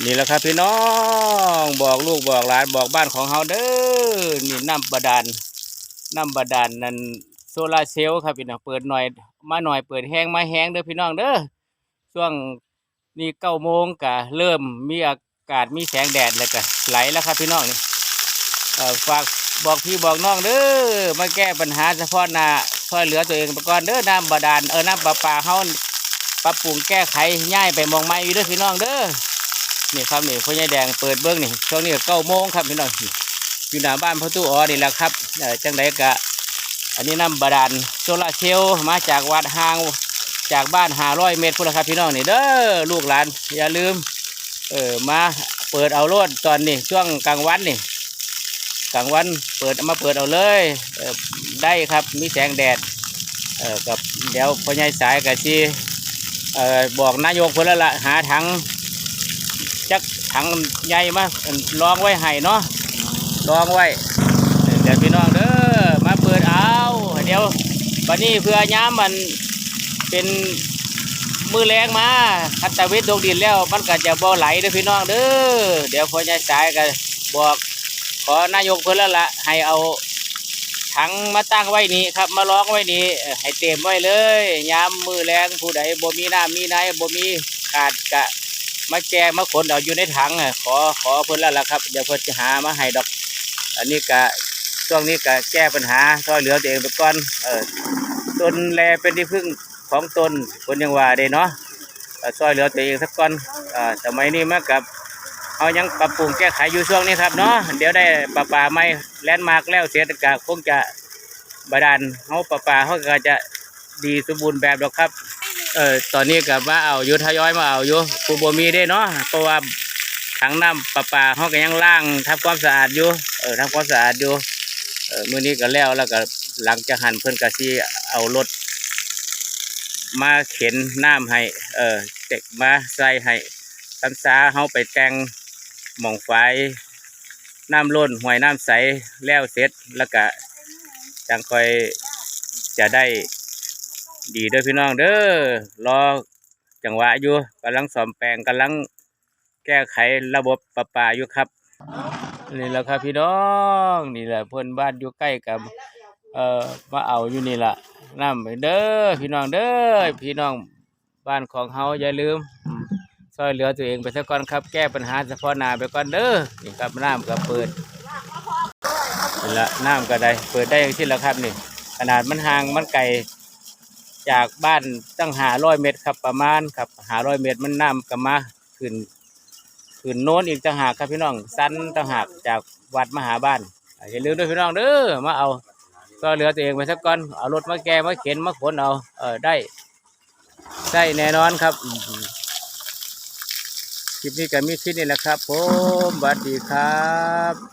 นี่แหละครับพี่น้องบอกลูกบอกหลานบอกบ้านของเฮาเด้อนี่น้ำบาดาลน้ำบาดาลนั่นโซลาร์เซลล์ครับพี่น้องเปิดหน่อยมาหน่อยเปิดแห้งมาแห้งเด้อพี่น้องเด้อช่วงนี้เก้าโมงกะเริ่มมีอากาศมีแสงแดดแล้วก็ไหลแล้วครับพี่น้องนี่เออฝากบอกพี่บอกน้องเด้อมาแก้ปัญหาเฉพาะหน้าช่วยเหลือตัวเองไปก่อนเด้อน้ำบาดาลเออน้ำประปาเฮาปรับปรุงแก้ไขย้ายไปมองใหม่อยู่เด้อพี่น้องเด้อ นี่ครับนี่พ่อใหญ่แดงเปิดเบื้องนี่ช่วงนี้เก้าโมงครับพี่น้องอยู่หน้าบ้านพ่อตู้อ๋อนี่แหละครับจังไดกะ อันนี้น้ำบาดาลโซลาเซลล์มาจากวัดห่างจากบ้านห้าร้อยเมตรพุ่นละครับพี่น้องนี่เด้อลูกหลานอย่าลืมเออมาเปิดเอาโลดตอนนี้ช่วงกลางวันนี่กลางวันเปิดมาเปิดเอาเลยเออได้ครับมีแสงแดดเออกับเดี๋ยวพ่อใหญ่สายกับชีเออบอกนายกเพื่นล้วละหาถัง ถังใหญ่มาลองไว้ให้เนาะลองไว้เดี๋ยวพี่น้องเด้อมาเปิดเอาเดี๋ยวบัดนี้เพื่อย้ำมันเป็นมือแรงมาคัตตาวิทย์ดงดินแล้วมันก็จะบ่ไหลเด้อพี่น้องเด้อเดี๋ยวพอใหญ่สายก็บอกขอนายกเพิ่นแล้วละให้เอาถังมาตั้งไว้นี่ครับมาล้องไว้นี่เอ่อให้เต็มไว้เลยยามมือแรงผู้ใดบ่มีน้ำมีไหนบ่มีขาดกะ มาแกงมาขนเอาอยู่ในถังอะขอขอเพิ่นแล้วล่ะครับเดี๋ยวเพิ่นจะหามาให้ดอก อันนี้กะช่วงนี้กะแก้ปัญหาช่วยเหลือตัวเองไปก่อนเออตนแลเป็นที่พึ่งของตนคนยังว่าเด้เนาะเอ่อช่วยเหลือตัวเองสักก่อนอ่าสมัยนี้มากับเอายังปรับปรุงแก้ไขอยู่ช่วงนี้ครับเนาะเดี๋ยวได้ปลาปลาไม่แลนด์มาร์กแล้วเสียตกะคงจะบาดาลเฮาปลาปลาเขาก็จะดีสมบูรณ์แบบดอกครับ เออตอนนี้กับมาเอาอยู่ทยอยมาเอาอยู่ปูบมีได้เนาะเพราะว่าถังน้ำประปาเขาก็ยังล้างทำความสะอาดอยู่เออทำความสะอาดอยู่เออมื้อนี้ก็แล้วแล้วก็หลังจากหันเพิ่นก็สิเอารถมาเข็นน้ำให้เออเด็กมาใส่ให้ตำซาเฮาไปแต่งหม่องไฟน้ำล้นห้วยน้ำใสแล้วเสร็จแล้วก็จังค่อยจะได้ ดีเด้อพี่น้องเด้อรอจังหวะอยู่กำลังซ่อมแปลงกำลังแก้ไขระบบประปาอยู่ครับนี่แหละครับพี่น้องนี่แหละเพื่อนบ้านอยู่ใกล้กับเอ่อมาเอาอยู่นี่แหละน้ำเด้อพี่น้องเด้อพี่น้องบ้านของเฮาอย่าลืมอืมช่วยเหลือตัวเองไปซะก่อนครับ แก้ปัญหาเฉพาะหน้าไปก่อนเด้อนี่ครับน้ำก็เปิดนี่ละน้ำก็ได้ เปิดได้ที่และครับนี่ ขนาดมันห่างมันไกล จากบ้านตั้งหาร้อยเมตรครับประมาณครับหาร้อยเมตรมันน้ำก็มาขึ้นขึ้นโน้นอีกต่างหากครับพี่น้องสั้นต่างหากจากวัดมาหาบ้านอย่าลืมด้วยพี่น้องเด้อมาเอาก็เหลือตัวเองไปสักก้อนเอารถมาแกมาเข็นมาขนเอาเออได้ได้แน่นอนครับคลิปนี้ก็มีคลิปนี้แหละครับผมสวัสดีครับ